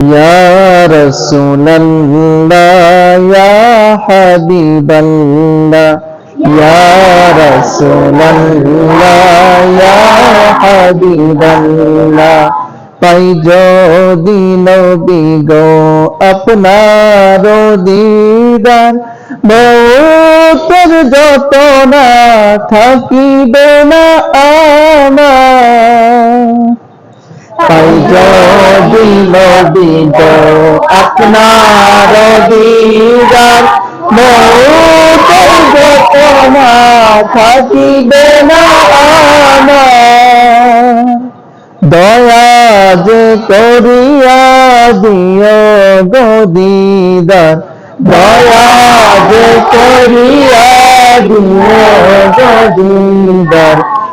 يا رسول الله يا حبيب الله يا رسول الله يا حبيب الله পাই যদি নবী গো আপনার দিদার মৌতের যত না থাকিবে না আমার পাই যদি নবী গো আপনার দিদার মৌতের যত না থাকিবে না আমার দয়া যে করিয়া দিও গদিদার দয়া যে করিয়া দিও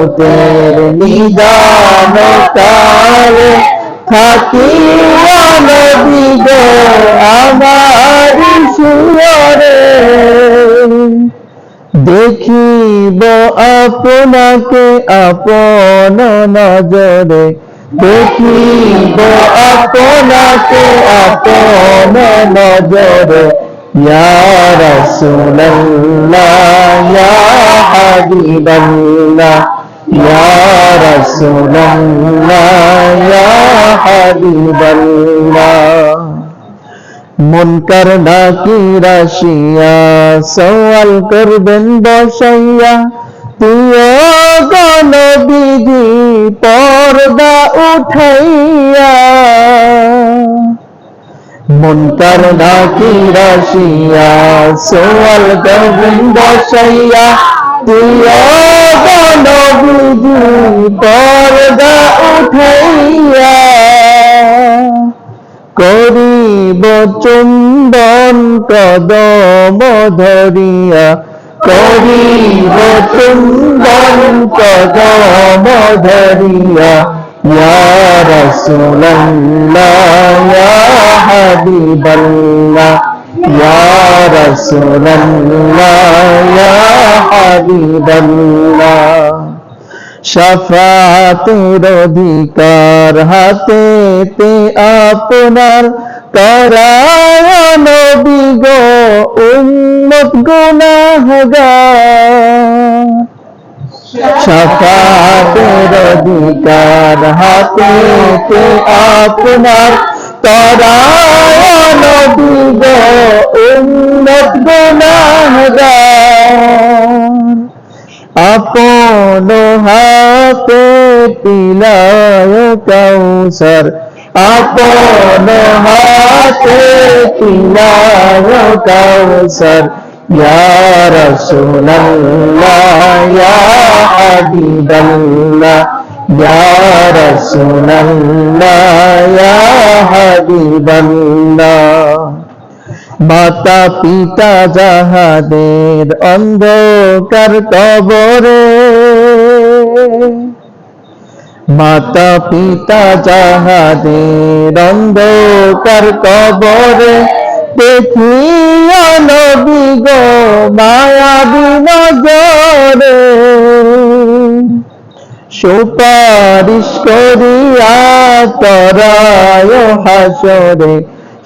মতের নিদান কালে থাকিয়া নবী গো আমারি শিয়রে দেখিব আপনাকে আপন নজরে। দেখিব আপনাকে আপন নজরে। ইয়া রাসূলুল্লাহ, ইয়া হাবিবাল্লাহ। ইয়া রাসূলুল্লাহ ইয়া হাবিবাল্লাহ মুনকার ডাকির আসিয়া সওয়াল করবেন বসাইয়া তুইও গণবিধি পর্দা উঠাইয়া মুনকার ডাকির আসিয়া সওয়াল করবেন বসাইয়া তুইও গণবিধি পর্দা উঠাইয়া করিব চুম্বন কদম ধরিয়া। করিব চুম্বন কদম ধরিয়া। ইয়া রাসূলুল্লাহ ইয়া রাসূলুল্লাহ ইয়া হাবিবাল্লাহ সাফাতের অধিকার হাতেতে আপনার করায় নবী গো, উম্মত গুনাহগার। অধিকার হাতেতে আপনার করায় নবী গো উম্মত গুনাহগার আপন হাতে পিলায় কৌসর আপন হাতে পিলায় কৌসর ইয়া রাসূলুল্লাহ রাসূলুল্লাহ ইয়া হাবিবাল্লাহ মাতা পিতা যাহাদের অন্ধকার কবরে। মাতা পিতা যাহাদের অন্ধকার কবরে। দেখিয়া নবী গো মায়াবী নজরে সুপারিশ করিয়া তরায় হাসরে।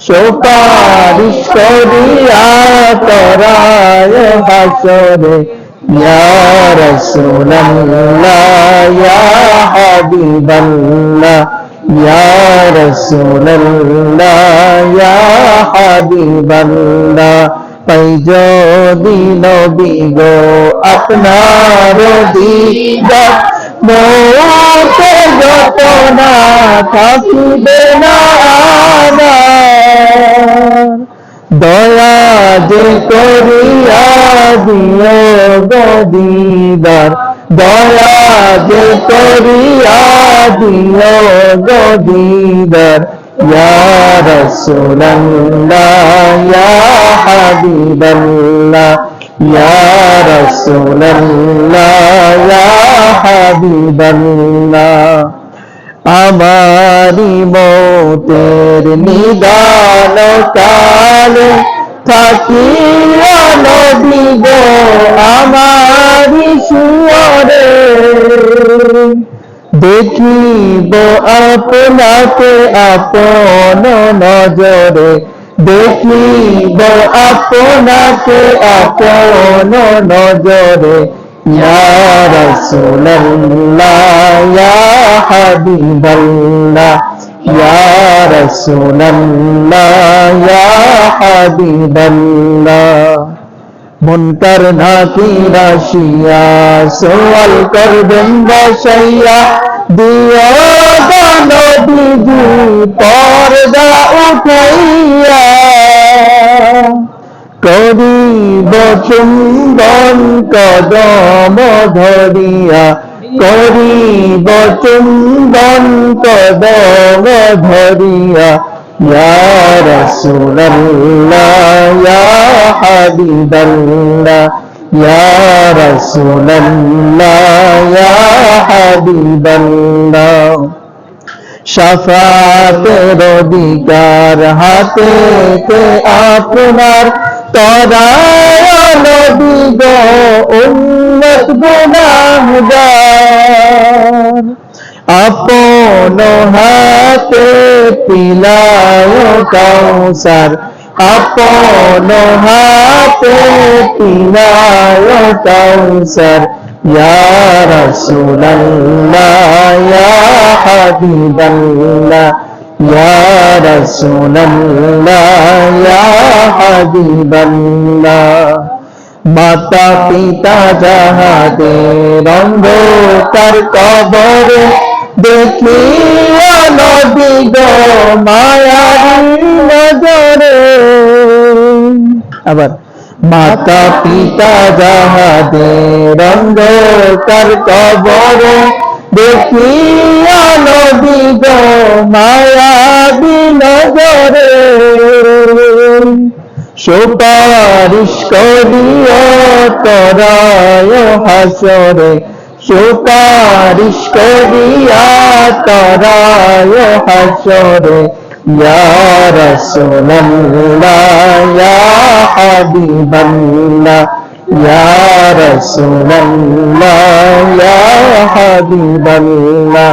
সুপারিশ করিয়া তরায় হাসরে। যদি নবী গো আপনার দিদা মৌতে যত না থাকিবে না। দয়া যে করিয়া দিও গদিদার দয়া যে করিয়া দিও গদিদার ইয়া রাসূলুল্লাহ, ইয়া হাবিবাল্লাহ, ইয়া রাসূলুল্লাহ হাবিবাল্লাহ আমারি মতের নিদান কালে থাকিয়া নবী গো, আমারি সুয়রে দেখিব আপনাকে আপন নজরে, দেখিব আপনাকে আপন নজরে ইয়া রাসূলুল্লাহ ইয়া হাবিবাল্লাহ ইয়া রাসূলুল্লাহ ইয়া হাবিবাল্লাহ মুনকার নাকির আসিয়া সওয়াল করবেন বসাইয়া দিও গান দিদি পর্দা উঠাইয়া করিব চুম্বন কদম ধরিয়া করিব চুম্বন কদম ধরিয়া হাবিবাল্লাহ শাফাতের অধিকার হাতে আপনার আপন হাতে পিলায় কাউসার আপন হাতে পিলায় কাউসার ইয়া রাসূলুল্লাহ ইয়া হাবিবাল্লাহ ইয়া রাসূলুল্লাহ ইয়া হাবিবাল্লাহ মাতা পিতা যাহাদের অন্ধকার কবরে দেখিয়া নদী গো মায়ারি আবার মাতা পিতা যাহাদের অন্ধকার কবরে দেখিয়া নদী গো মায়াবি সুপারিশ করিও তরায় হাসরে সুপারিশ করিয়া তরায় হাসরে। হাবিবাল্লাহ রাসূলুল্লাহ ইয়া হাবিবাল্লাহ।